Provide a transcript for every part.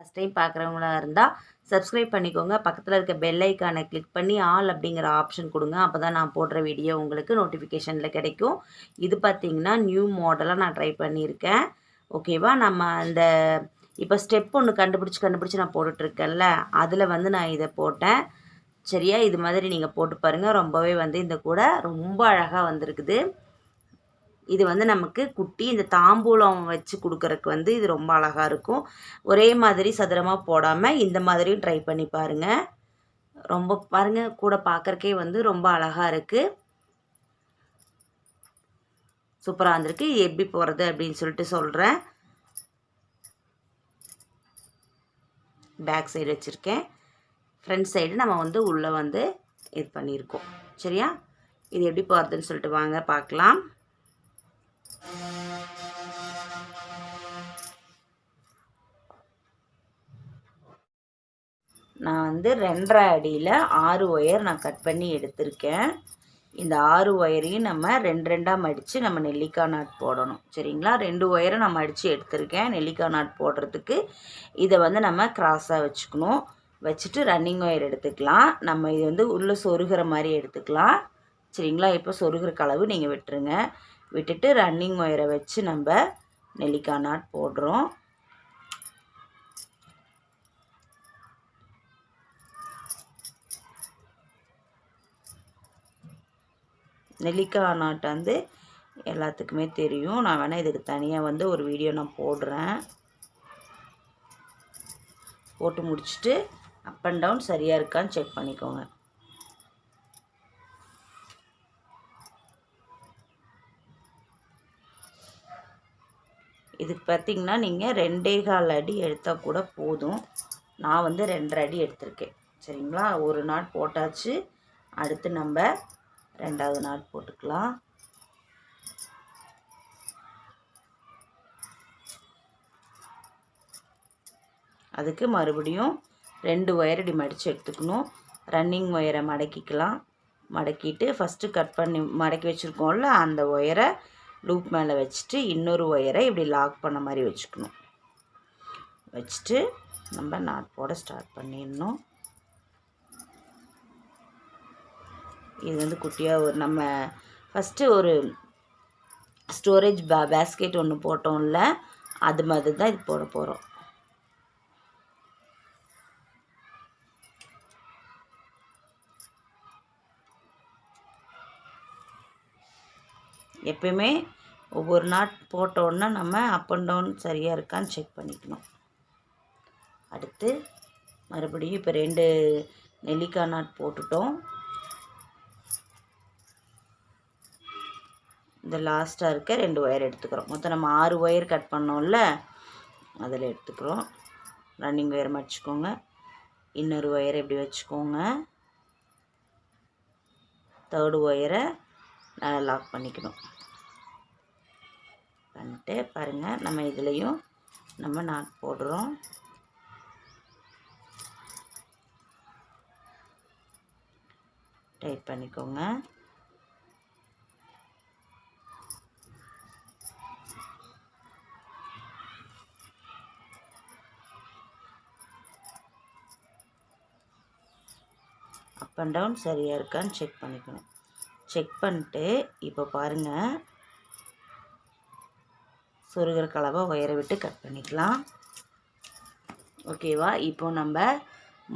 First time பார்க்குறவங்களா இருந்தால் subscribe பண்ணிக்கோங்க. பக்கத்தில் இருக்க பெல் ஐக்கானை கிளிக் பண்ணி ஆல் அப்படிங்கிற ஆப்ஷன் கொடுங்க. அப்போ தான் நான் போடுற வீடியோ உங்களுக்கு நோட்டிஃபிகேஷனில் கிடைக்கும். இது பார்த்திங்கன்னா நியூ மாடலாக நான் ட்ரை பண்ணியிருக்கேன். ஓகேவா நம்ம அந்த இப்போ ஸ்டெப் ஒன்று கண்டுபிடிச்சி கண்டுபிடிச்சி நான் போட்டுட்ருக்கேன்ல அதில் வந்து நான் இதை போட்டேன். சரியா? இது மாதிரி நீங்கள் போட்டு பாருங்கள் ரொம்பவே வந்து இந்த கூட ரொம்ப அழகாக வந்திருக்குது. இது வந்து நமக்கு குட்டி இந்த தாம்பூலம் வச்சு கொடுக்குறக்கு வந்து இது ரொம்ப அழகாக இருக்கும். ஒரே மாதிரி சதுரமாக போடாமல் இந்த மாதிரியும் ட்ரை பண்ணி பாருங்கள் ரொம்ப பாருங்கள் கூட பார்க்குறக்கே வந்து ரொம்ப அழகாக இருக்குது சூப்பராக வந்திருக்கு. இது எப்படி போகிறது அப்படின்னு சொல்லிட்டு சொல்கிறேன் பேக் சைடு வச்சுருக்கேன். ஃப்ரண்ட் சைடு நம்ம வந்து உள்ளே வந்து இது பண்ணியிருக்கோம். சரியா? இது எப்படி போகிறதுன்னு சொல்லிட்டு வாங்க பார்க்கலாம் நான் வந்து ரெண்டரை அடியில் ஆறு ஒயர் நான் கட் பண்ணி எடுத்திருக்கேன். இந்த ஆறு ஒயரையும் நம்ம ரெண்டு ரெண்டாக மடித்து நம்ம நெல்லிக்காய் நாட் போடணும். சரிங்களா? ரெண்டு ஒயரை நான் மடித்து எடுத்திருக்கேன். நெல்லிக்காய் நாட் போடுறதுக்கு இதை வந்து நம்ம கிராஸாக வச்சுக்கணும். வச்சுட்டு ரன்னிங் ஒயர் எடுத்துக்கலாம். நம்ம இது வந்து உள்ளே சொருகிற மாதிரி எடுத்துக்கலாம். சரிங்களா? இப்போ சொருகிற கலவு நீங்கள் விட்டுருங்க. விட்டுட்டு ரன்னிங் ஒயரை வச்சு நம்ம நெல்லிக்காய் நாட் போடுறோம். நெல்லிக்காய் நாட்டை வந்து எல்லாத்துக்குமே தெரியும். நான் வேணால் இதுக்கு தனியாக வந்து ஒரு வீடியோ நான் போடுறேன். போட்டு முடிச்சுட்டு அப் அண்ட் டவுன் சரியாக இருக்கான்னு செக் பண்ணிக்கோங்க. இதுக்கு பார்த்திங்கன்னா நீங்கள் ரெண்டே கால் அடி எடுத்தால் கூட போதும். நான் வந்து ரெண்டரை அடி எடுத்திருக்கேன். சரிங்களா? ஒரு நாட் போட்டாச்சு. அடுத்து நம்ம ரெண்டாவது நாட் போட்டுக்கலாம். அதுக்கு மறுபடியும் ரெண்டு ஒயர் இப்படி மடித்து எடுத்துக்கணும். ரன்னிங் ஒயரை மடக்கிக்கலாம். மடக்கிட்டு ஃபஸ்ட்டு கட் பண்ணி மடக்கி வச்சுருக்கோம்ல அந்த ஒயரை லூப் மேலே வச்சுட்டு இன்னொரு ஒயரை இப்படி லாக் பண்ண மாதிரி வச்சுக்கணும். வச்சுட்டு நம்ம நாட் போட ஸ்டார்ட் பண்ணிடணும். இது வந்து குட்டியாக ஒரு நம்ம ஃபஸ்ட்டு ஒரு ஸ்டோரேஜ் பே பேஸ்கெட் ஒன்று போட்டோம்ல அது மாதிரி தான் இது போட போகிறோம் எப்பயுமே ஒவ்வொரு நாட் போட்டோன்னா நம்ம அப் அண்ட் டவுன் சரியாக இருக்கான்னு செக் பண்ணிக்கணும். அடுத்து மறுபடியும் இப்போ ரெண்டு நெல்லிக்காய் நாட் போட்டுட்டோம். இந்த லாஸ்ட்டாக இருக்க ரெண்டு ஒயர் எடுத்துக்கிறோம். மொத்தம் நம்ம ஆறு ஒயர் கட் பண்ணோம்ல அதில் எடுத்துக்கிறோம். ரன்னிங் ஒயர் மடிச்சுக்கோங்க இன்னொரு ஒயரை இப்படி வச்சுக்கோங்க. தேர்டு ஒயரை நல்லா லாக் பண்ணிக்கணும். பண்ணிட்டு பாருங்கள் நம்ம இதுலேயும் நம்ம நாட் போடுறோம். டைட் பண்ணிக்கோங்க. அப் அண்ட் டவுன் சரியாக இருக்கான்னு செக் பண்ணிக்கணும். செக் பண்ணிட்டு இப்போ பாருங்கள் சொருகிற கலவை ஒயரை விட்டு கட் பண்ணிக்கலாம். ஓகேவா? இப்போ நம்ம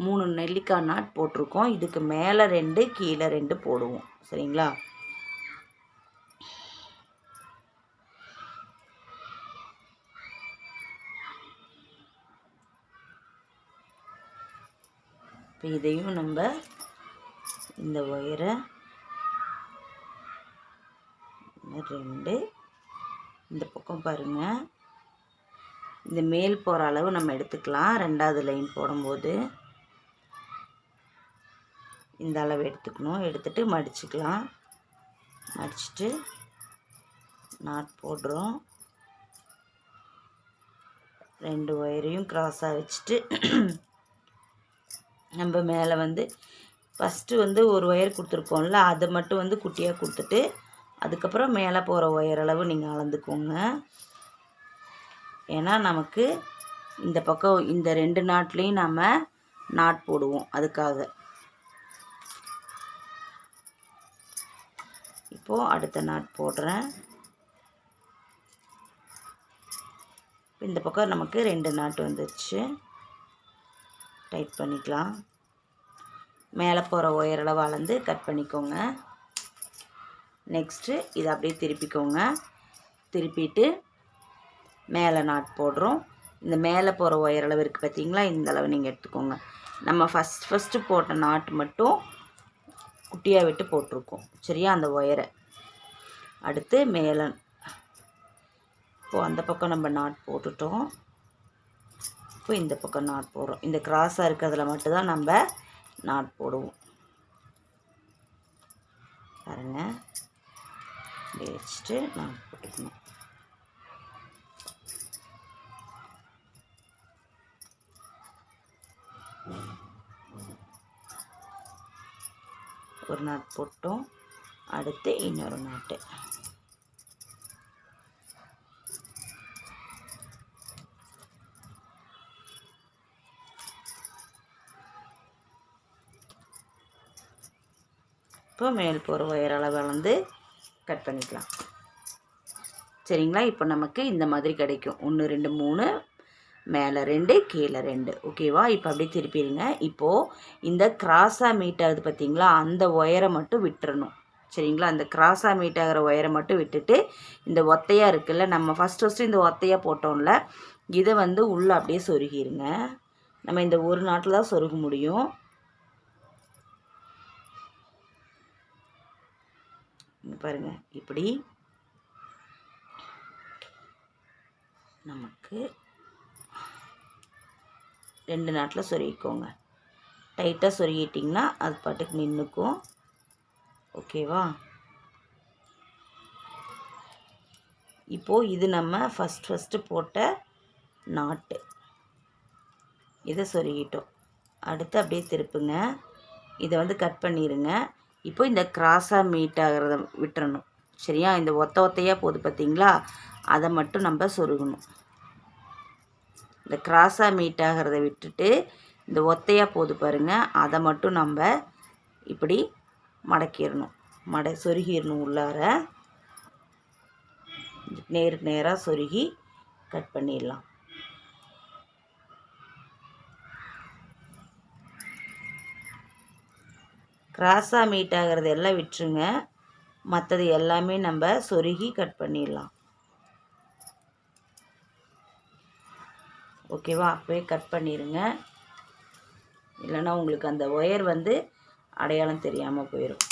மூணு நெல்லிக்காய் நாட் போட்டிருக்கோம். இதுக்கு மேலே ரெண்டு கீழே ரெண்டு போடுவோம். சரிங்களா? இப்போ இதையும் நம்ம இந்த ஒயரை ரெண்டு. இந்த பக்கம் பாருங்கள் இந்த மேல் போகிற அளவு நம்ம எடுத்துக்கலாம். ரெண்டாவது லைன் போடும்போது இந்த அளவு எடுத்துக்கணும். எடுத்துகிட்டு மடிச்சுக்கலாம். மடிச்சுட்டு நாட் போடுறோம். ரெண்டு ஒயரையும் க்ராஸாக வச்சுட்டு நம்ம மேலே வந்து ஃபஸ்ட்டு வந்து ஒரு ஒயர் கொடுத்துருக்கோம்ல அதை மட்டும் வந்து குட்டியாக கொடுத்துட்டு அதுக்கப்புறம் மேலே போகிற ஒயர் அளவு நீங்கள் அளந்துக்கோங்க. ஏன்னா நமக்கு இந்த பக்கம் இந்த ரெண்டு நாட்லேயும் நம்ம நாட் போடுவோம் அதுக்காக. இப்போது அடுத்த நாட் போடுறேன். இந்த பக்கம் நமக்கு ரெண்டு நாட்டு வந்துருச்சு. டைட் பண்ணிக்கலாம். மேலே போகிற ஒயரெல்லாம் வளர்ந்து கட் பண்ணிக்கோங்க. நெக்ஸ்ட்டு இதை அப்படியே திருப்பிக்கோங்க. திருப்பிட்டு மேலே நாட் போடுறோம். இந்த மேலே போகிற ஒயரளவு இருக்குது பார்த்தீங்களா? இந்த அளவு நீங்கள் எடுத்துக்கோங்க. நம்ம ஃபஸ்ட் ஃபஸ்ட்டு போட்ட நாட்டு மட்டும் குட்டியாக விட்டு போட்டிருக்கோம். சரியா? அந்த ஒயரை. அடுத்து மேலே இப்போது அந்த பக்கம் நம்ம நாட் போட்டுட்டோம். இப்போ இந்த பக்கம் நாட் போடுறோம். இந்த கிராஸாக இருக்கிறதுல மட்டும்தான் நம்ம நாட் போடுவோம். பாருங்கள் இப்படி வச்சுட்டு நாட் போட்டுக்கணும். ஒரு நாட் போட்டோம். அடுத்து இன்னொரு நாட்டு. இப்போ மேல் போகிற ஒயர் அளவை வந்து கட் பண்ணிக்கலாம். சரிங்களா? இப்போ நமக்கு இந்த மாதிரி கிடைக்கும். ஒன்று ரெண்டு மூணு மேலே ரெண்டு கீழே ரெண்டு. ஓகேவா இப்போ அப்படியே திருப்பிடுங்க. இப்போது இந்த கிராஸாக மீட் ஆகுது பார்த்தீங்களா? அந்த ஒயரை மட்டும் விட்டுறணும். சரிங்களா? அந்த கிராஸாக மீட் ஆகிற ஒயரை மட்டும் விட்டுட்டு இந்த ஒத்தையாக இருக்குல்ல நம்ம ஃபஸ்ட் ஃபஸ்ட்டு இந்த ஒத்தையாக போட்டோம்ல இதை வந்து உள்ளே அப்படியே சொருகிருங்க. நம்ம இந்த ஒரு நாட்டில் தான் சொருக முடியும். பாருங்கள் இப்படி. நமக்கு ரெண்டு நாட்டில் சொருகிக்கோங்க. டைட்டாக சொருகிட்டிங்கன்னா அது பாட்டுக்கு நின்றுக்கும் ஓகேவா இப்போது இது நம்ம ஃபஸ்ட் ஃபஸ்ட்டு போட்ட நாட்டு. இதை சொருகிட்டோம். அடுத்து அப்படியே திருப்புங்க. இதை வந்து கட் பண்ணிடுங்க இப்போ இந்த கிராஸாக மீட் ஆகிறத விட்டுறணும். சரியா? இந்த ஒத்த ஒத்தையாக போகுது பார்த்தீங்களா? அதை மட்டும் நம்ம சொருகணும். இந்த கிராஸாக மீட் ஆகிறத விட்டுட்டு இந்த ஒத்தையாக போகுது பாருங்கள் அதை மட்டும் நம்ம இப்படி மடக்கிடணும். மட சொருகிடணும் உள்ளார. நேருக்கு நேராக சொருகி கட் பண்ணிடலாம். கிராஸாக மீட் ஆகிறது எல்லாம் விட்டுருங்க. மற்றது எல்லாமே நம்ம சொருகி கட் பண்ணிடலாம். ஓகேவா அப்போயே கட் பண்ணிடுங்க இல்லைன்னா உங்களுக்கு அந்த ஒயர் வந்து அடையாளம் தெரியாமல் போயிடும்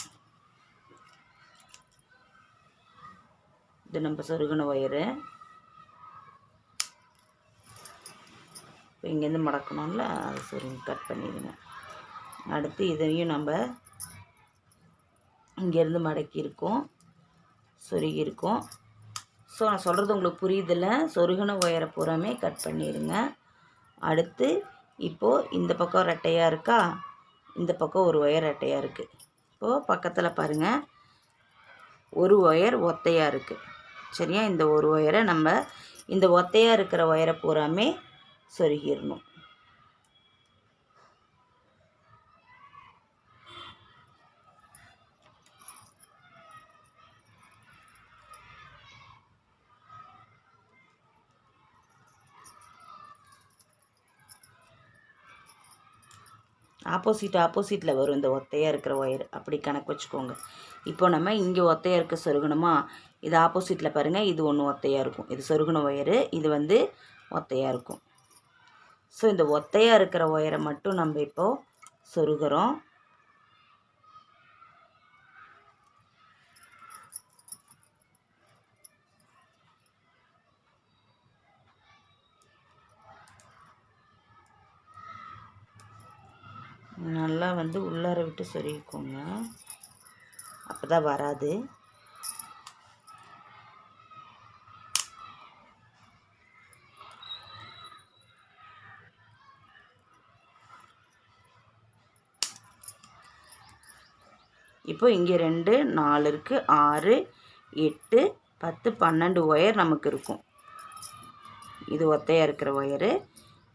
இது நம்ம சொருகின ஒயரு. இப்போ இங்கேருந்து மடக்கணும்ல? அதை சொருங்க கட் பண்ணிடுங்க. அடுத்து இதையும் நம்ம இங்கேருந்து மடக்கியிருக்கோம் சொருகியிருக்கோம் ஸோ நான் சொல்கிறது உங்களுக்கு புரியுதில்ல? சொருகின ஒயரை பூராமே கட் பண்ணிடுங்க அடுத்து இப்போது இந்த பக்கம் ரெட்டையாக இருக்கா? இந்த பக்கம் ஒரு ஒயர் ரெட்டையாக இருக்குது இப்போது பக்கத்தில் பாருங்கள் ஒரு ஒயர் ஒத்தையாக இருக்குது சரியா? இந்த ஒரு ஒயரை நம்ம இந்த ஒத்தையாக இருக்கிற ஒயரை பூராமே சொருகிடணும். ஆப்போசிட் ஆப்போசிட்டில் வரும் இந்த ஒத்தையாக இருக்கிற ஒயர் அப்படி கணக்கு வச்சுக்கோங்க. இப்போ நம்ம இங்கே ஒத்தையாக இருக்க சொருகணுமா? இது ஆப்போசிட்டில் பாருங்கள் இது ஒன்று ஒத்தையாக இருக்கும். இது சொருகின ஒயரு இது வந்து ஒத்தையாக இருக்கும். ஸோ இந்த ஒத்தையாக இருக்கிற ஒயரை மட்டும் நம்ம இப்போது சொருகிறோம். நல்லா வந்து உள்ளார விட்டு சொருகிக்கோங்க. அப்போ தான் வராது. இப்போ இங்கே ரெண்டு நாலு இருக்குது ஆறு எட்டு பத்து பன்னெண்டு ஒயர் நமக்கு இருக்கும். இது ஒத்தையாக இருக்கிற ஒயரு.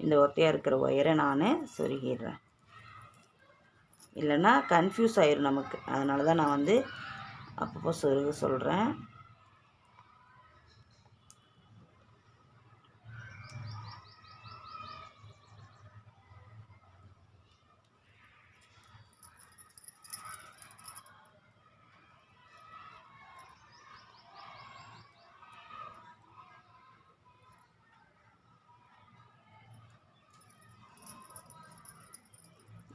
இந்த ஒத்தையாக இருக்கிற ஒயரை நான் சொருகிடுறேன். இல்லைன்னா கன்ஃபியூஸ் ஆயிரும் நமக்கு. அதனால தான் நான் வந்து அப்பப்போ சொருக சொல்கிறேன்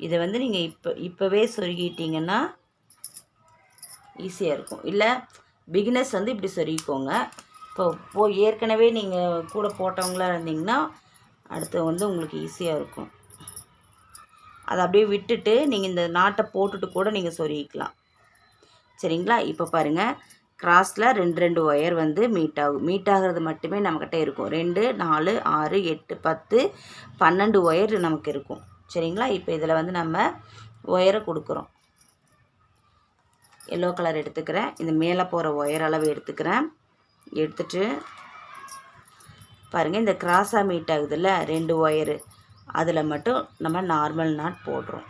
இதை வந்து நீங்கள் இப்போ இப்போவே சொருகிட்டிங்கன்னா ஈஸியாக இருக்கும். இல்லை பிகினர்ஸ் வந்து இப்படி சொருகிக்கோங்க. இப்போ போ ஏற்கனவே நீங்கள் கூட போட்டவங்களா இருந்தீங்கன்னா அடுத்து வந்து உங்களுக்கு ஈஸியாக இருக்கும். அதை அப்படியே விட்டுட்டு நீங்கள் இந்த நாட்டை போட்டுட்டு கூட நீங்கள் சொருகிக்கலாம். சரிங்களா? இப்போ பாருங்கள் கிராஸில் ரெண்டு ரெண்டு ஒயர் வந்து மீட் ஆகும் மீட் ஆகிறது மட்டுமே நம்மக்கிட்ட இருக்கும். ரெண்டு நாலு ஆறு எட்டு பத்து பன்னெண்டு ஒயர் நமக்கு இருக்கும். சரிங்களா? இப்போ இதில் வந்து நம்ம ஒயரை கொடுக்குறோம். எல்லோ கலர் எடுத்துக்கிறேன். இந்த மேலே போகிற ஒயர் அளவு எடுத்துக்கிறேன். எடுத்துட்டு பாருங்கள் இந்த கிராஸாக மீட் ஆகுதுல்ல? ரெண்டு ஒயரு அதில் மட்டும் நம்ம நார்மல் நாட் போடுறோம்.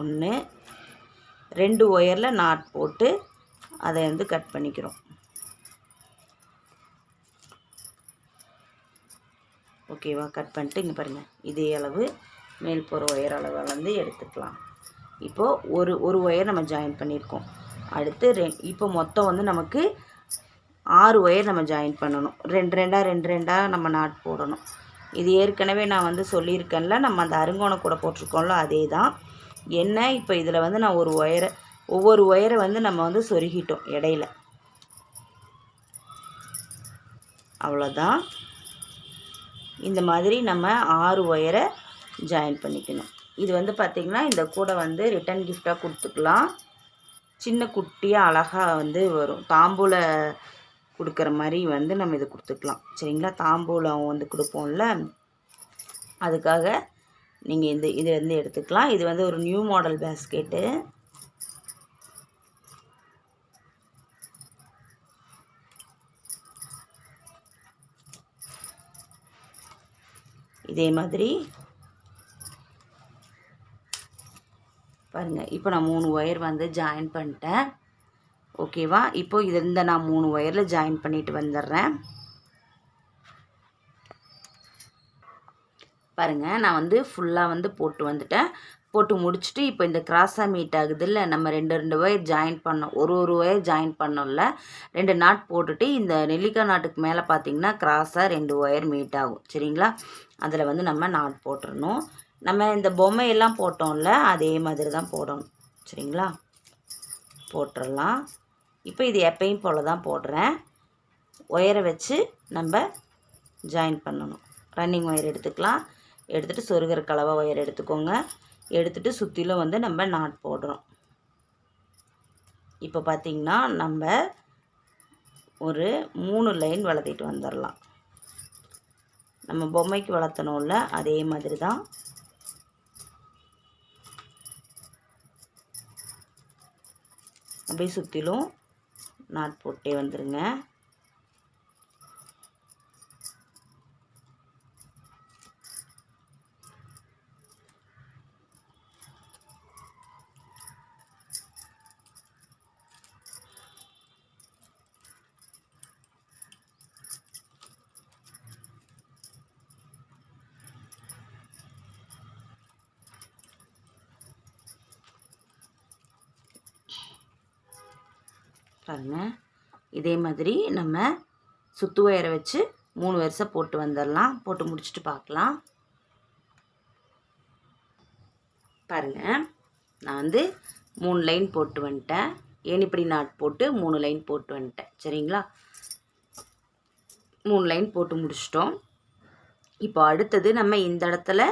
ஒன்று ரெண்டு ஒயரில் நாட் போட்டு அதை வந்து கட் பண்ணிக்கிறோம். ஓகேவா? கட் பண்ணிட்டு இங்கே பாருங்கள் இதே அளவு மேல் போகிற ஒயர் அளவை வந்து எடுத்துக்கலாம். இப்போது ஒரு ஒரு ஒயர் நம்ம ஜாயின் பண்ணியிருக்கோம் அடுத்து ரெ இப்போ மொத்தம் வந்து நமக்கு ஆறு ஒயர் நம்ம ஜாயின் பண்ணணும். ரெண்டு ரெண்டாக ரெண்டு ரெண்டாக நம்ம நாட் போடணும். இது ஏற்கனவே நான் வந்து சொல்லியிருக்கேன்ல நம்ம அந்த அருங்கோணம் கூட போட்டிருக்கோம்ல அதே தான் என்ன இப்போ இதில் வந்து நான் ஒரு ஒயரை ஒவ்வொரு ஒயரை வந்து நம்ம வந்து சொருகிட்டோம் இடையில. அவ்வளோதான் இந்த மாதிரி நம்ம ஆறு ஒயரை ஜாயின் பண்ணிக்கணும். இது வந்து பார்த்திங்கன்னா இந்த கூடை வந்து ரிட்டன் கிஃப்டாக கொடுத்துக்கலாம். சின்ன குட்டியாக அழகாக வந்து வரும். தாம்பூல கொடுக்குற மாதிரி வந்து நம்ம இது கொடுத்துக்கலாம். சரிங்களா? தாம்பூலம் வந்து கொடுப்போம்ல. அதுக்காக நீங்கள் இந்த இது வந்து எடுத்துக்கலாம். இது வந்து ஒரு நியூ மாடல் பேஸ்கெட்டு இதே மாதிரி. பாருங்கள் இப்போ நான் மூணு ஒயர் வந்து ஜாயின் பண்ணிட்டேன். ஓகேவா இப்போ இது இந்த நான் மூணு ஒயரில் ஜாயின் பண்ணிட்டு வந்துடுறேன். பாருங்கள் நான் வந்து ஃபுல்லாக வந்து போட்டு வந்துட்டேன். போட்டு முடிச்சுட்டு இப்போ இந்த கிராஸாக மீட் ஆகுதுல்ல நம்ம ரெண்டு ரெண்டு ஒயர் ஜாயின் பண்ணோம். ஒரு ஒரு ஒயர் ஜாயின் பண்ணோம்ல. ரெண்டு நாட் போட்டுட்டு இந்த நெல்லிக்காய் நாட்டுக்கு மேலே பார்த்தீங்கன்னா கிராஸாக ரெண்டு ஒயர் மீட் ஆகும். சரிங்களா? அதில் வந்து நம்ம நாட் போட்டுடணும் நம்ம இந்த பொம்மையெல்லாம் போட்டோம்ல அதே மாதிரி தான் போடணும். சரிங்களா? போட்டுடலாம் இப்போ இது எப்பயும் போல் தான் போடுறேன். ஒயரை வச்சு நம்ம ஜாயின் பண்ணணும். ரன்னிங் ஒயர் எடுத்துக்கலாம். எடுத்துகிட்டு சொருகிற கலவை ஒயர் எடுத்துக்கோங்க. எடுத்துகிட்டு சுற்றிலும் வந்து நம்ம நாட் போடுறோம். இப்போ பார்த்திங்கன்னா நம்ம ஒரு மூணு லைன் வளர்த்திட்டு வந்துடலாம் நம்ம பொம்மைக்கு வளர்த்தணும்ல அதே மாதிரி தான் அப்படியே சுற்றிலும் நாட் போட்டே வந்துடுங்க பாருங்கள் இதே மாதிரி நம்ம சுத்து ஒயரை வச்சு மூணு வருஷம் போட்டு வந்துடலாம் போட்டு முடிச்சுட்டு பார்க்கலாம் பாருங்கள் நான் வந்து மூணு லைன் போட்டு வந்துட்டேன். ஏனிப்படி நாட் போட்டு மூணு லைன் போட்டு வந்துட்டேன். சரிங்களா? மூணு லைன் போட்டு முடிச்சிட்டோம். இப்போ அடுத்தது நம்ம இந்த இடத்துல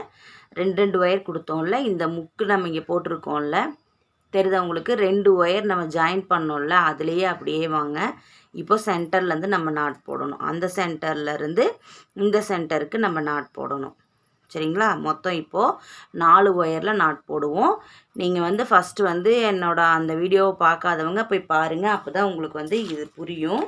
ரெண்டு ரெண்டு ஒயர் கொடுத்தோம்ல. இந்த முக்கு நம்ம இங்கே போட்டிருக்கோம்ல. தெரியுதா உங்களுக்கு? ரெண்டு ஒயர் நம்ம ஜாயின் பண்ணோம்ல அதுலேயே அப்படியே வாங்க. இப்போ சென்டர்லேருந்து நம்ம நாட் போடணும். அந்த சென்டர்லேருந்து இந்த சென்டருக்கு நம்ம நாட் போடணும். சரிங்களா? மொத்தம் இப்போது நாலு ஒயரில் நாட் போடுவோம். நீங்கள் வந்து ஃபஸ்ட்டு வந்து என்னோட அந்த வீடியோவை பார்க்காதவங்க போய் பாருங்கள் அப்போ தான் உங்களுக்கு வந்து இது புரியும்.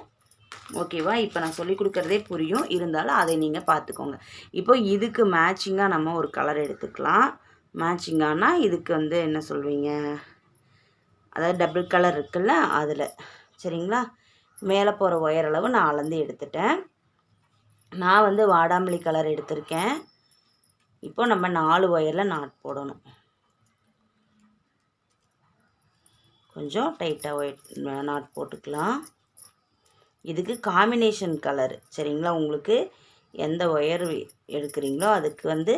ஓகேவா இப்போ நான் சொல்லி கொடுக்குறதே புரியும். இருந்தாலும் அதை நீங்கள் பார்த்துக்கோங்க. இப்போ இதுக்கு மேட்சிங்காக நம்ம ஒரு கலர் எடுத்துக்கலாம். மேட்சிங்கானால் இதுக்கு வந்து என்ன சொல்வீங்க? அதாவது டபுள் கலர் இருக்குல்ல அதில். சரிங்களா? மேலே போகிற ஒயர் அளவு நான் அளந்து எடுத்துட்டேன். நான் வந்து வாடாமல்லி கலர் எடுத்திருக்கேன். இப்போ நம்ம நாலு ஒயரில் நாட் போடணும். கொஞ்சம் டைட்டாக ஒயிட் நாட் போட்டுக்கலாம். இதுக்கு காம்பினேஷன் கலர் சரிங்களா? உங்களுக்கு எந்த ஒயர் எடுக்கிறீங்களோ அதுக்கு வந்து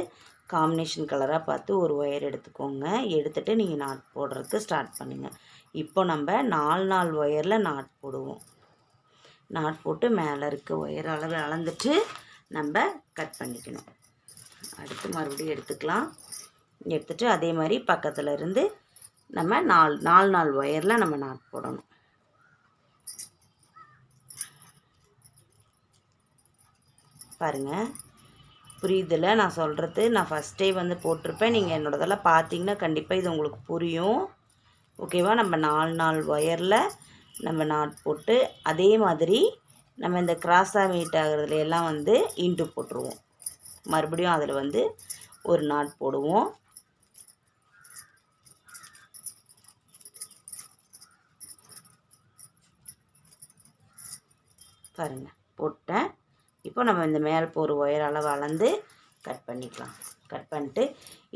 காம்பினேஷன் கலராக பார்த்து ஒரு ஒயர் எடுத்துக்கோங்க. எடுத்துகிட்டு நீங்கள் நாட் போடுறதுக்கு ஸ்டார்ட் பண்ணுங்கள் இப்போ நம்ம நாலு நாள் ஒயரில் நாட் போடுவோம். நாட் போட்டு மேலே இருக்க ஒயர் அளவு அளந்துட்டு நம்ம கட் பண்ணிக்கணும். அடுத்து மறுபடியும் எடுத்துக்கலாம். எடுத்துகிட்டு அதே மாதிரி பக்கத்தில் இருந்து நம்ம நாலு நாலு நாள் ஒயரில் நம்ம நாட் போடணும். பாருங்கள் புரியுதில்ல நான் சொல்கிறது நான் ஃபஸ்ட்டே வந்து போட்டிருப்பேன். நீங்கள் என்னோடதெல்லாம் பார்த்தீங்கன்னா கண்டிப்பாக இது உங்களுக்கு புரியும். ஓகேவா? நம்ம நாலு நாலு ஒயரில் நம்ம நாட் போட்டு அதே மாதிரி நம்ம இந்த கிராஸாக மீட் ஆகிறதுல எல்லாம் வந்து இன்ட்டு போட்டுருவோம். மறுபடியும் அதில் வந்து ஒரு நாட் போடுவோம். பாருங்கள் போட்டேன். இப்போ நம்ம இந்த மேல் போகிற ஒயர் அளவு வளர்ந்து கட் பண்ணிக்கலாம். கட் பண்ணிட்டு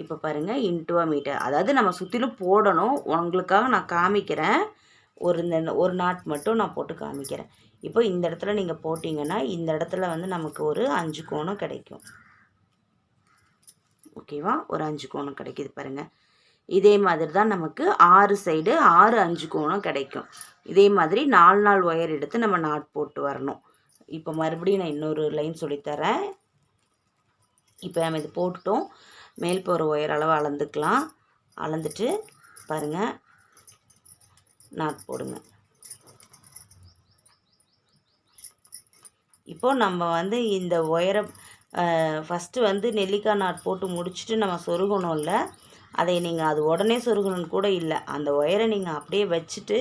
இப்போ பாருங்கள் இன்ட்டுவா மீட்டர் அதாவது நம்ம சுற்றிலும் போடணும். உங்களுக்காக நான் காமிக்கிறேன். ஒரு இந்த ஒரு நாட் மட்டும் நான் போட்டு காமிக்கிறேன். இப்போ இந்த இடத்துல நீங்கள் போட்டிங்கன்னா இந்த இடத்துல வந்து நமக்கு ஒரு அஞ்சு கோணம் கிடைக்கும். ஓகேவா ஒரு அஞ்சு கோணம் கிடைக்கிது பாருங்கள் இதே மாதிரி தான் நமக்கு ஆறு சைடு ஆறு அஞ்சு கோணம் கிடைக்கும். இதே மாதிரி நாலு நாள் ஒயர் எடுத்து நம்ம நாட் போட்டு வரணும். இப்போ மறுபடியும் நான் இன்னொரு லைன் சொல்லித்தரேன். இப்போ நம்ம இது போட்டுட்டோம். மேல் போகிற ஒயர் அளவு அளந்துக்கலாம். அளந்துட்டு பாருங்கள் நாட் போடுங்க. இப்போது நம்ம வந்து இந்த ஒயரை ஃபஸ்ட்டு வந்து நெல்லிக்காய் நாட் போட்டு முடிச்சுட்டு நம்ம சொருகணும்ல. அதை நீங்கள் அது உடனே சொருகணும்னு கூட இல்லை. அந்த ஒயரை நீங்கள் அப்படியே வச்சுட்டு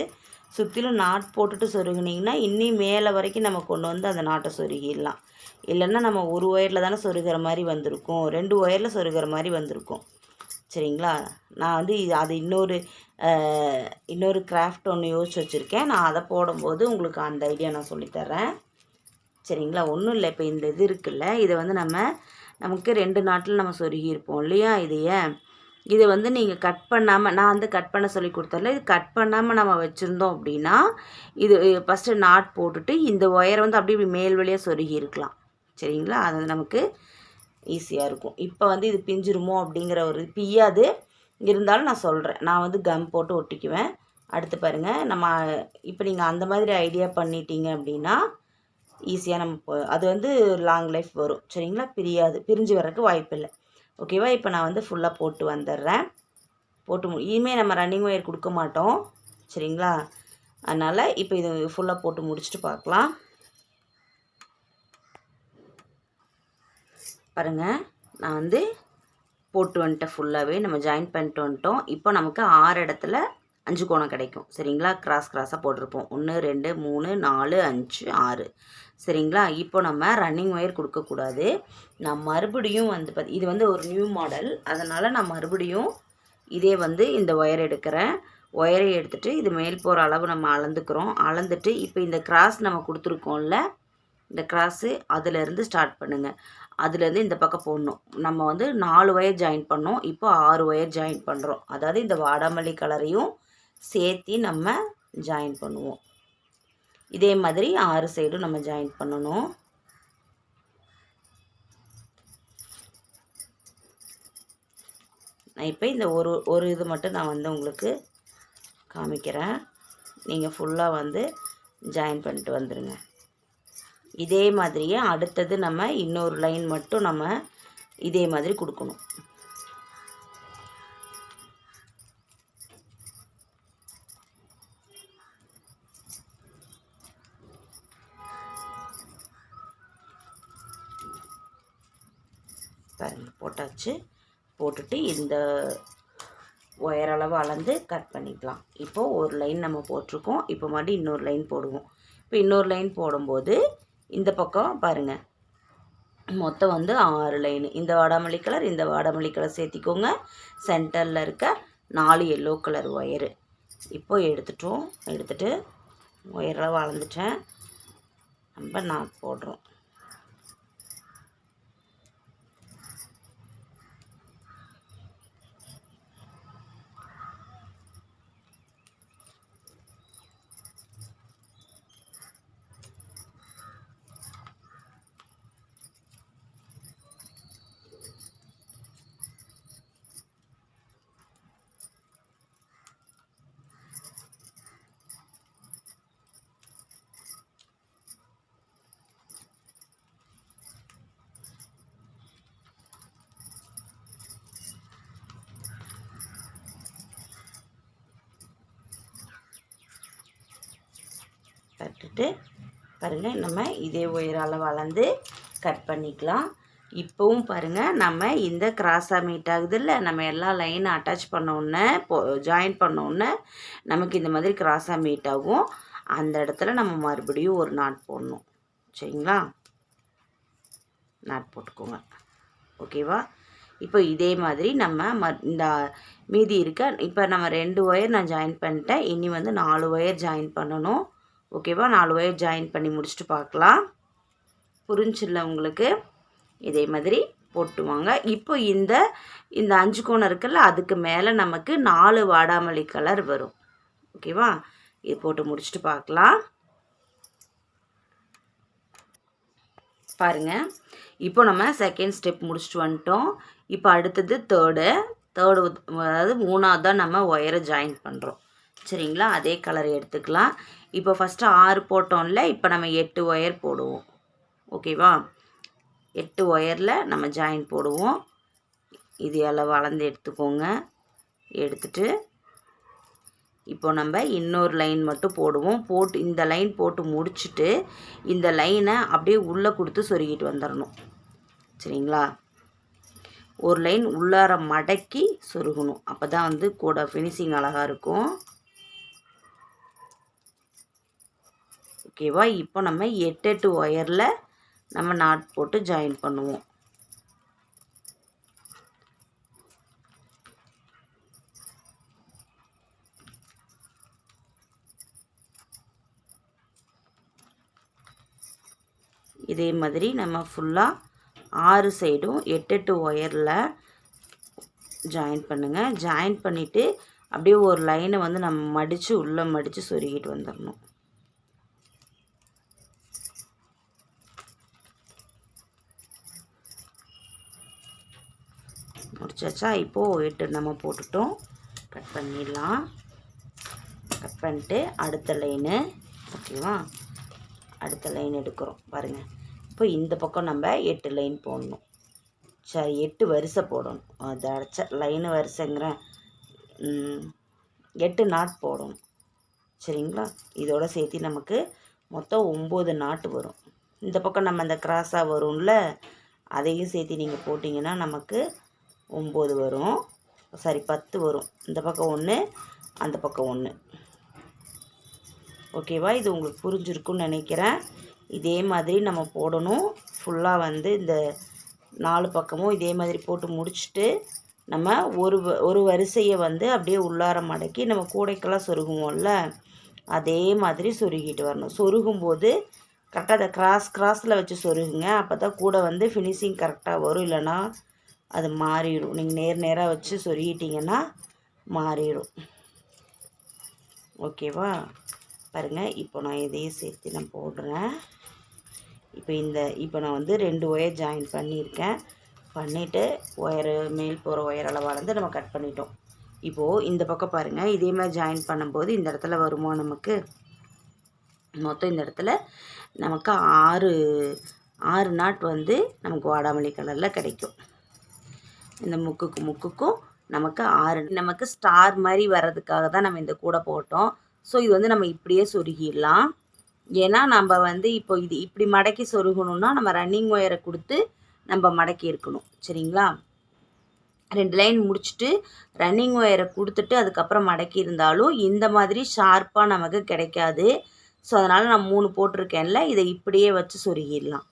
சுற்றிலும் நாட் போட்டுட்டு சொருகுனீங்கன்னா இன்னும் மேலே வரைக்கும் நம்ம கொண்டு வந்து அந்த நாட்டை சொருகிடலாம். இல்லைன்னா நம்ம ஒரு ஒயரில் தானே சொருகிற மாதிரி வந்திருக்கும். ரெண்டு ஒயரில் சொருகிற மாதிரி வந்திருக்கும். சரிங்களா? நான் வந்து அது இன்னொரு இன்னொரு கிராஃப்ட் ஒன்று யோசிச்சு வச்சுருக்கேன். நான் அதை போடும்போது உங்களுக்கு அந்த ஐடியா நான் சொல்லித்தரேன் சரிங்களா? ஒன்றும் இல்லை. இப்போ இந்த இது இருக்குல்ல. இதை வந்து நம்ம நமக்கு ரெண்டு நாட்டில் நம்ம சொருகி இருப்போம் இல்லையா இதையே? இதை வந்து நீங்கள் கட் பண்ணாமல் நான் வந்து கட் பண்ண சொல்லி கொடுத்தல இது கட் பண்ணாமல் நம்ம வச்சுருந்தோம் அப்படின்னா இது ஃபஸ்ட்டு நாட் போட்டுட்டு இந்த ஒயரை வந்து அப்படியே மேல் வழியாக சொருகி இருக்கலாம். சரிங்களா? அது நமக்கு ஈஸியாக இருக்கும். இப்போ வந்து இது பிஞ்சிருமோ அப்படிங்கிற ஒரு பியாது இருந்தாலும் நான் சொல்கிறேன் நான் வந்து கம் போட்டு ஒட்டிக்குவேன். அடுத்து பாருங்கள் நம்ம இப்போ நீங்கள் அந்த மாதிரி ஐடியா பண்ணிட்டீங்க அப்படின்னா ஈஸியாக நம்ம அது வந்து லாங் லைஃப் வரும். சரிங்களா? பிரியாது. பிரிஞ்சு வர்றதுக்கு வாய்ப்பு இல்லை. ஓகேவா இப்போ நான் வந்து ஃபுல்லாக போட்டு வந்துடுறேன். போட்டு இனிமேல் நம்ம ரன்னிங் ஒயர் கொடுக்க மாட்டோம். சரிங்களா? அதனால் இப்போ இது ஃபுல்லாக போட்டு முடிச்சுட்டு பார்க்கலாம். பாருங்கள் நான் வந்து போட்டு வந்துட்டேன் ஃபுல்லாகவே நம்ம ஜாயின் பண்ணிட்டு வந்துட்டோம். இப்போ நமக்கு ஆறு இடத்துல அஞ்சு கோணம் கிடைக்கும். சரிங்களா? கிராஸ் கிராஸாக போட்டிருப்போம். ஒன்று ரெண்டு மூணு நாலு அஞ்சு ஆறு. சரிங்களா? இப்போ நம்ம ரன்னிங் ஒயர் கொடுக்கக்கூடாது. நான் மறுபடியும் வந்து பார்த்து இது வந்து ஒரு நியூ மாடல் அதனால் நான் மறுபடியும் இதே வந்து இந்த ஒயர் எடுக்கிறேன். ஒயரை எடுத்துகிட்டு இது மேல் போகிற அளவு நம்ம அளந்துக்கிறோம். அளந்துட்டு இப்போ இந்த கிராஸ் நம்ம கொடுத்துருக்கோம்ல இந்த கிராஸு அதிலேருந்து ஸ்டார்ட் பண்ணுங்கள் அதுலேருந்து இந்த பக்கம் போடணும். நம்ம வந்து நாலு ஒயர் ஜாயின் பண்ணோம். இப்போ ஆறு ஒயர் ஜாயின் பண்ணுறோம் அதாவது இந்த வாடாமல்லி கலரையும் சேர்த்தி நம்ம ஜாயின் பண்ணுவோம். இதே மாதிரி ஆறு சைடும் நம்ம ஜாயின் பண்ணணும். நான் இப்போ இந்த ஒரு ஒரு இது மட்டும் நான் வந்து உங்களுக்கு காமிக்கிறேன். நீங்கள் ஃபுல்லாக வந்து ஜாயின் பண்ணிட்டு வந்துடுங்க இதே மாதிரியே அடுத்தது நம்ம இன்னொரு லைன் மட்டும் நம்ம இதே மாதிரி கொடுக்கணும். போட்டாச்சு. போட்டுட்டு இந்த உயரளவு அளந்து கட் பண்ணிக்கலாம். இப்போது ஒரு லைன் நம்ம போட்டிருக்கோம். இப்போ மறுபடியும் இன்னொரு லைன் போடுவோம். இப்போ இன்னொரு லைன் போடும்போது இந்த பக்கம் பாருங்கள் மொத்தம் வந்து ஆறு லைன் இந்த வாடாமல்லி கலர் இந்த வாடாமல்லி கலர் சேர்த்திக்கோங்க. சென்டரில் இருக்க நாலு எல்லோ கலர் ஒயரு இப்போ எடுத்துட்டோம். எடுத்துகிட்டு ஒயரெல்லாம் வளர்ந்துட்டேன். நம்ம நான் போடுறோம். தட்டுட்டு பாருங்கள் நம்ம இதே உயரால் வளர்ந்து கட் பண்ணிக்கலாம். இப்போவும் பாருங்கள் நம்ம இந்த கிராஸாக மீட் ஆகுதுல்ல நம்ம எல்லா லைனும் அட்டாச் பண்ண போ ஜாயின் பண்ண நமக்கு இந்த மாதிரி கிராஸாக மீட் ஆகும். அந்த இடத்துல நம்ம மறுபடியும் ஒரு நாட் போடணும். சரிங்களா? நாட் போட்டுக்கோங்க. ஓகேவா இப்போ இதே மாதிரி நம்ம ம இந்த மீதி இருக்க இப்போ நம்ம ரெண்டு ஒயர் நான் ஜாயின் பண்ணிட்டேன். இனி வந்து நாலு ஒயர் ஜாயின் பண்ணணும். ஓகேவா? நாலு ஒயர் ஜாயின் பண்ணி முடிச்சுட்டு பார்க்கலாம். புரிஞ்சில்ல உங்களுக்கு? இதே மாதிரி போட்டுவாங்க. இப்போ இந்த இந்த அஞ்சு கோணம் இருக்குல்ல அதுக்கு மேலே நமக்கு நாலு வாடாமல்லி கலர் வரும். ஓகேவா? இது போட்டு முடிச்சுட்டு பார்க்கலாம். பாருங்கள் இப்போ நம்ம செகண்ட் ஸ்டெப் முடிச்சுட்டு வந்துட்டோம். இப்போ அடுத்தது தேர்டு தேர்டு அதாவது மூணாவது தான் நம்ம ஒயரை ஜாயின் பண்ணுறோம் சரிங்களா? அதே கலர் எடுத்துக்கலாம். இப்போ ஃபஸ்ட்டு ஆறு போட்டோம்ல இப்போ நம்ம எட்டு ஒயர் போடுவோம். ஓகேவா எட்டு ஒயரில் நம்ம ஜாயின் போடுவோம். இது எல்லாம் வளர்ந்து எடுத்துக்கோங்க. எடுத்துட்டு இப்போ நம்ம இன்னொரு லைன் மட்டும் போடுவோம். போட்டு இந்த லைன் போட்டு முடிச்சுட்டு இந்த லைனை அப்படியே உள்ளே கொடுத்து சொருகிட்டு வந்துடணும் சரிங்களா? ஒரு லைன் உள்ளார மடக்கி சொருகணும். அப்போ தான் வந்து கூட ஃபினிஷிங் அழகாக இருக்கும். ஓகேவா? இப்போ நம்ம எட்டு எட்டு ஒயரில் நம்ம நாட் போட்டு ஜாயின் பண்ணுவோம். இதே மாதிரி நம்ம ஃபுல்லாக ஆறு சைடும் எட்டு எட்டு ஒயரில் ஜாயின் பண்ணுங்கள் ஜாயின் பண்ணிவிட்டு அப்படியே ஒரு லைனை வந்து நம்ம மடித்து உள்ளே மடித்து சொருகிட்டு வந்துடணும் முடிச்சாச்சா இப்போது எட்டு நம்ம போட்டுட்டோம். கட் பண்ணிடலாம். கட் பண்ணிட்டு அடுத்த லைனு ஓகேவா அடுத்த லைன் எடுக்கிறோம். பாருங்கள் இப்போ இந்த பக்கம் நம்ம எட்டு லைன் போடணும். சரி எட்டு வரிசை போடணும். அது அடைச்ச லைனு வரிசைங்கிறேன் எட்டு நாட் போடணும். சரிங்களா? இதோட சேர்த்து நமக்கு மொத்தம் ஒம்பது நாட்டு வரும். இந்த பக்கம் நம்ம அந்த கிராஸாக வரும்ல அதையும் சேர்த்து நீங்கள் போட்டிங்கன்னா நமக்கு ஒம்பது வரும். சாரி பத்து வரும். இந்த பக்கம் ஒன்று அந்த பக்கம் ஒன்று ஓகேவா? இது உங்களுக்கு புரிஞ்சிருக்குன்னு நினைக்கிறேன். இதே மாதிரி நம்ம போடணும். ஃபுல்லாக வந்து இந்த நாலு பக்கமும் இதே மாதிரி போட்டு முடிச்சுட்டு நம்ம ஒரு ஒரு வரிசையை வந்து அப்படியே உள்ளார மடக்கி நம்ம கூடைக்கெல்லாம் சொருகுவோம்ல? அதே மாதிரி சொருகிட்டு வரணும். சொருகும்போது கரெக்டாக அதை கிராஸ் கிராஸில் வச்சு சொருகுங்க. அப்போ தான் கூட வந்து ஃபினிஷிங் கரெக்டாக வரும். இல்லைன்னா அது மாறிடும். நீங்கள் நேர் நேராக வச்சு சொருகிட்டிங்கன்னா மாறிடும். ஓகேவா பாருங்கள் இப்போ நான் இதையும் சேர்த்து நான் போடுறேன். இப்போ இந்த இப்போ நான் வந்து ரெண்டு ஒயர் ஜாயின் பண்ணியிருக்கேன். பண்ணிவிட்டு ஒயரு மேல் போகிற ஒயர் அளவாக இருந்து நம்ம கட் பண்ணிட்டோம். இப்போது இந்த பக்கம் பாருங்கள் இதே மாதிரி ஜாயின் பண்ணும்போது இந்த இடத்துல வருமா நமக்கு? மொத்தம் இந்த இடத்துல நமக்கு ஆறு ஆறு நாட் வந்து நமக்கு வாடாமல்லி கலரில் கிடைக்கும். இந்த முக்குக்கு முக்குக்கும் நமக்கு ஆறு நமக்கு ஸ்டார் மாதிரி வர்றதுக்காக தான் நம்ம இந்த கூடை போட்டோம். ஸோ இது வந்து நம்ம இப்படியே சொருகிடலாம். ஏன்னா நம்ம வந்து இப்போ இது இப்படி மடக்கி சொருகணுன்னா நம்ம ரன்னிங் ஒயரை கொடுத்து நம்ம மடக்கி இருக்கணும். சரிங்களா? ரெண்டு லைன் முடிச்சுட்டு ரன்னிங் ஒயரை கொடுத்துட்டு அதுக்கப்புறம் மடக்கி இருந்தாலும் இந்த மாதிரி ஷார்ப்பாக நமக்கு கிடைக்காது. ஸோ அதனால் நான் மூணு போட்டிருக்கேன்ல இதை இப்படியே வச்சு சொருகிடலாம்.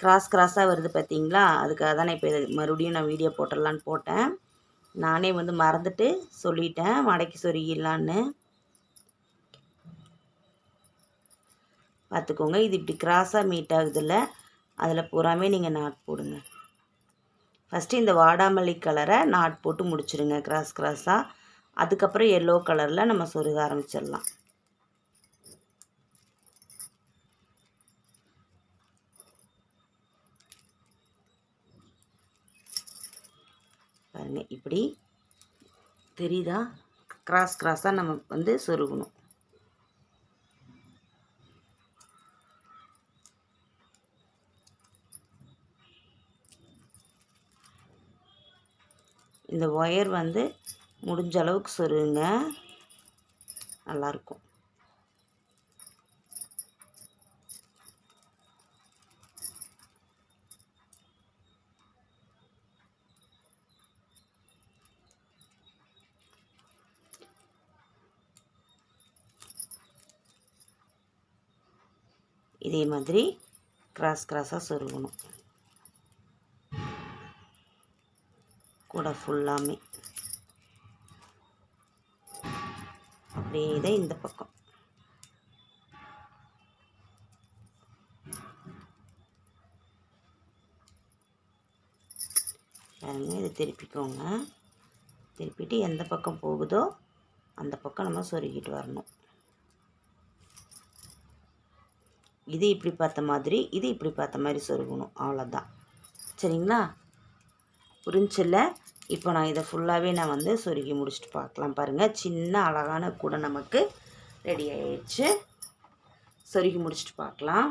கிராஸ் கிராஸாக வருது பார்த்தீங்களா அதுக்காக தான் இப்போ மறுபடியும் நான் வீடியோ போட்டுடலான்னு போட்டேன். நானே வந்து மறந்துட்டு சொல்லிட்டேன் மடக்கி சொருகிடலான்னு பார்த்துக்கோங்க இது இப்படி கிராஸாக மீட் ஆகுதில்ல அதில் பூராமே நீங்கள் நாட் போடுங்க. ஃபஸ்ட்டு இந்த வாடாமல்லி கலரை நாட் போட்டு முடிச்சிடுங்க கிராஸ் கிராஸாக அதுக்கப்புறம் எல்லோ கலரில் நம்ம சொருக ஆரம்பிச்சிடலாம். பாருங்கள் இப்படி தெரியுதா? கிராஸ் கிராஸாக நம்ம வந்து சொருகணும். இந்த ஒயர் வந்து முடிஞ்ச அளவுக்கு சொருகுங்க. நல்லாயிருக்கும் இதே மாதிரி கிராஸ் கிராஸாக சொருகணும். கூட ஃபுல்லாமே அப்படியே இதை இந்த பக்கம். பாருங்க இதை திருப்பிக்கோங்க. திருப்பிட்டு எந்த பக்கம் போகுதோ அந்த பக்கம் நம்ம சொருகிட்டு வரணும். இது இப்படி பார்த்த மாதிரி இது இப்படி பார்த்த மாதிரி சொருகணும். அவ்வளோதான் சரிங்களா? புரிஞ்சில்ல? இப்போ நான் இதை ஃபுல்லாகவே நான் வந்து சொருகி முடிச்சுட்டு பார்க்கலாம் பாருங்கள் சின்ன அழகான கூட நமக்கு ரெடி ஆயிடுச்சு. சொருகி முடிச்சுட்டு பார்க்கலாம்.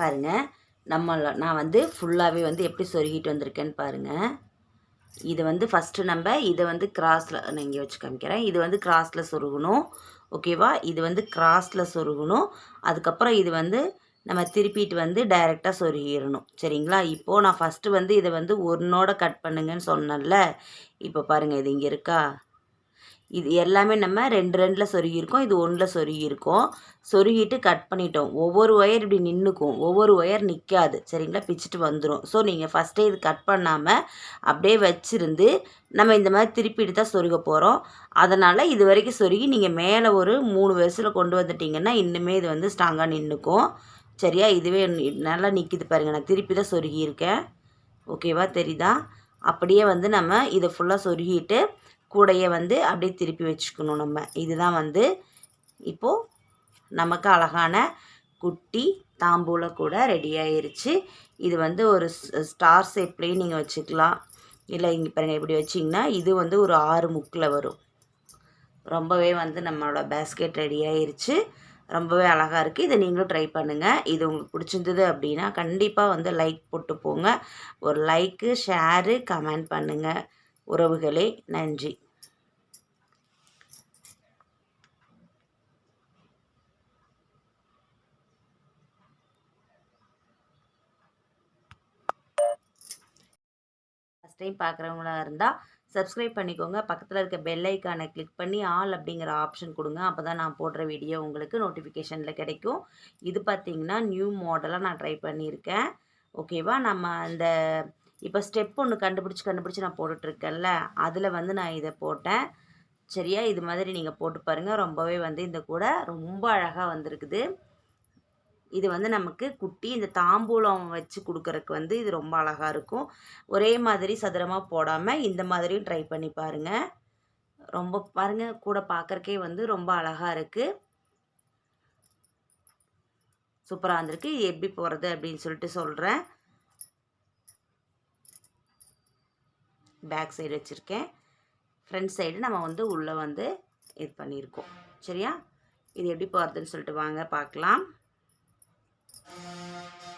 பாருங்கள் நம்ம நான் வந்து ஃபுல்லாகவே வந்து எப்படி சொருகிட்டு வந்திருக்கேன்னு பாருங்கள் இது வந்து ஃபஸ்ட்டு நம்ம இதை வந்து கிராஸில் நான் இங்கே வச்சு காமிக்கிறேன். இது வந்து கிராஸில் சொருகணும். ஓகேவா? இது வந்து கிராஸில் சொருகணும். அதுக்கப்புறம் இது வந்து நம்ம திருப்பிட்டு வந்து டைரெக்டாக சொருகிடணும். சரிங்களா? இப்போது நான் ஃபஸ்ட்டு வந்து இதை வந்து ஒன்றோட கட் பண்ணுங்கன்னு சொன்னேன்ல. இப்போ பாருங்கள் இது இங்கே இருக்கா? இது எல்லாமே நம்ம ரெண்டு ரெண்டில் சொருகியிருக்கோம் இது ஒன்றில் சொருகியிருக்கோம். சொருகிட்டு கட் பண்ணிட்டோம். ஒவ்வொரு ஒயர் இப்படி நின்றுக்கும் ஒவ்வொரு ஒயர் நிற்காது சரிங்களா? பிச்சுட்டு வந்துடும் ஸோ நீங்கள் ஃபஸ்ட்டே இது கட் பண்ணாமல் அப்படியே வச்சுருந்து நம்ம இந்த மாதிரி திருப்பிட்டு தான் சொருக போகிறோம் அதனால் இது வரைக்கும் சொருகி நீங்கள் மேலே ஒரு மூணு வயசில் கொண்டு வந்துட்டிங்கன்னா இன்னுமே இது வந்து ஸ்ட்ராங்காக நின்றுக்கும் சரியா? இதுவே நல்லா நிற்கிது பாருங்கள் நான் திருப்பி தான் சொருகியிருக்கேன். ஓகேவா தெரியுதா? அப்படியே வந்து நம்ம இதை ஃபுல்லாக சொருகிட்டு கூடையை வந்து அப்படியே திருப்பி வச்சுக்கணும் நம்ம. இதுதான் வந்து இப்போது நமக்கு அழகான குட்டி தாம்பூல கூட ரெடி ஆயிருச்சு. இது வந்து ஒரு ஸ்டார் ஷேப்லேயும் நீங்கள் வச்சுக்கலாம். இல்லை இங்கே பாருங்கள் இப்படி வச்சிங்கன்னா இது வந்து ஒரு ஆறு முக்கில் வரும். ரொம்பவே வந்து நம்மளோட பேஸ்கெட் ரெடி ஆயிருச்சு. ரொம்பவே அழகாக இருக்குது இதை நீங்களும் ட்ரை பண்ணுங்கள் இது உங்களுக்கு பிடிச்சிருந்தது அப்படின்னா கண்டிப்பாக வந்து லைக் போட்டு போங்க. ஒரு லைக்கு ஷேரு கமெண்ட் பண்ணுங்கள் உறவுகளே நன்றி. ஃபஸ்ட் டைம் பார்க்குறவங்களா இருந்தால் சப்ஸ்கிரைப் பண்ணிக்கோங்க. பக்கத்தில் இருக்க பெல் ஐக்கானை கிளிக் பண்ணி ஆல் அப்படிங்கிற ஆப்ஷன் கொடுங்க. அப்போ தான் நான் போடுற வீடியோ உங்களுக்கு நோட்டிஃபிகேஷனில் கிடைக்கும். இது பார்த்திங்கன்னா நியூ மாடலாக நான் ட்ரை பண்ணியிருக்கேன். ஓகேவா நம்ம அந்த இப்போ ஸ்டெப் ஒன்று கண்டுபிடிச்சி கண்டுபிடிச்சி நான் போட்டுட்ருக்கேன்ல. அதில் வந்து நான் இதை போட்டேன். சரியா? இது மாதிரி நீங்கள் போட்டு பாருங்கள் ரொம்பவே வந்து இந்த கூடை ரொம்ப அழகாக வந்திருக்குது. இது வந்து நமக்கு குட்டி இந்த தாம்பூலம் வச்சு கொடுக்குறக்கு வந்து இது ரொம்ப அழகாக இருக்கும். ஒரே மாதிரி சதுரமாக போடாமல் இந்த மாதிரியும் ட்ரை பண்ணி பாருங்கள் ரொம்ப பாருங்கள் கூட பார்க்குறக்கே வந்து ரொம்ப அழகாக இருக்குது சூப்பராக வந்திருக்கு. இது எப்படி போகிறது அப்படின்னு சொல்லிட்டு சொல்கிறேன் பேக் சைடு வச்சுருக்கேன். ஃப்ரண்ட் சைடு நம்ம வந்து உள்ளே வந்து இது பண்ணியிருக்கோம். சரியா? இது எப்படி போகிறதுன்னு சொல்லிட்டு வாங்க பார்க்கலாம். Thank you.